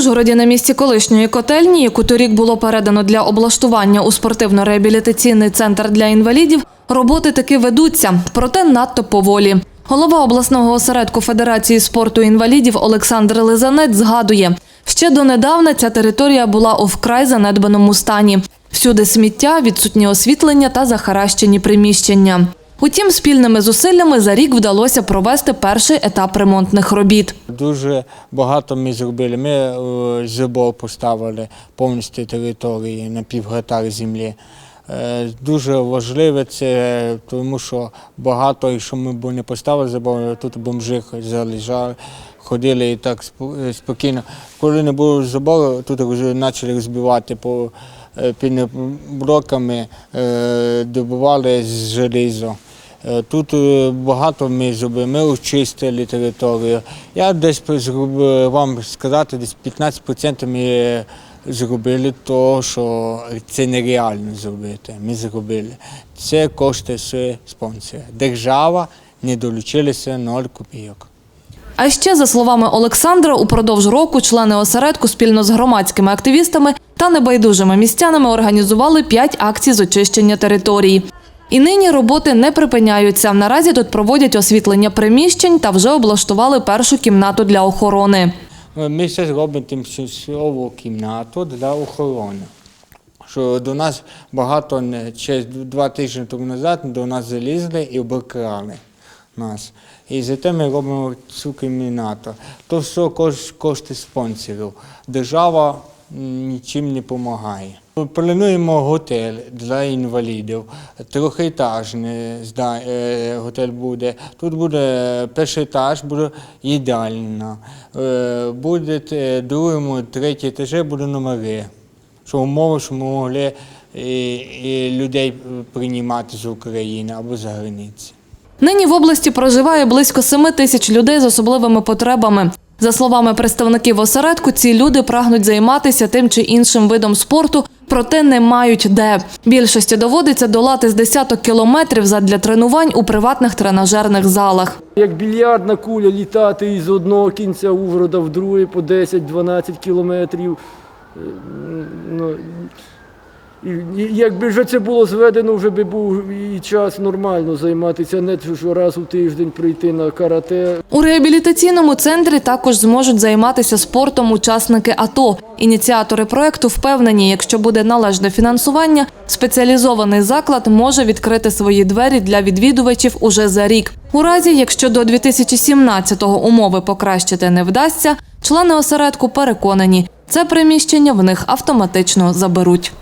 Ужгороді на місці колишньої котельні, яку торік було передано для облаштування у спортивно-реабілітаційний центр для інвалідів, роботи таки ведуться, проте надто поволі. Голова обласного осередку Федерації спорту інвалідів Олександр Лизанець згадує, ще донедавна ця територія була у вкрай занедбаному стані. Всюди сміття, відсутнє освітлення та захаращені приміщення. Утім, спільними зусиллями за рік вдалося провести перший етап ремонтних робіт. Дуже багато ми зробили. Ми е, поставили повністю території на пів землі. Е, Дуже важливе це, тому що багато, якщо ми б не поставили забор, тут бомжи залежали, ходили і так е, спокійно. Коли не було забору, тут вже почали розбивати по під блоками, добували з желізо. Е, Тут е, багато ми зробили, ми очистили територію. Я десь зробив, вам сказати, десь 15% ми зробили того, що це нереально зробити. Ми зробили. Це кошти з спонсора. Держава не долучилася 0 копійок. А ще, за словами Олександра, упродовж року члени осередку спільно з громадськими активістами та небайдужими містянами організували п'ять акцій з очищення території. І нині роботи не припиняються. Наразі тут проводять освітлення приміщень та вже облаштували першу кімнату для охорони. Е, Ми ще зробимо тимчасову кімнату для охорони. Що до нас багато ще два тижні тому назад до нас залізли і обікрали нас. І зате ми робимо цю кімнату. То все кош- кошти спонсорів. Держава нічим не допомагає. Плануємо готель для інвалідів, трьохетажний е, готель буде. Тут буде перший етаж, буде їдальна. Е, Буде е, другому, третій етажі буде номери. Що умови, щоб ми могли людей приймати з України або за границі. Нині в області проживає близько 7 тисяч людей з особливими потребами. За словами представників осередку, ці люди прагнуть займатися тим чи іншим видом спорту, проте не мають де. Більшості доводиться долати з десяток кілометрів задля тренувань у приватних тренажерних залах. Як більярдна куля літати із одного кінця Ужгорода в другий по 10-12 кілометрів. І, і якби вже це було зведено, вже би був і час нормально займатися, не що раз у тиждень прийти на карате. У реабілітаційному центрі також зможуть займатися спортом учасники АТО. Ініціатори проекту впевнені, якщо буде належне фінансування, спеціалізований заклад може відкрити свої двері для відвідувачів уже за рік. У разі, якщо до 2017-го умови покращити не вдасться, члени осередку переконані, це приміщення в них автоматично заберуть.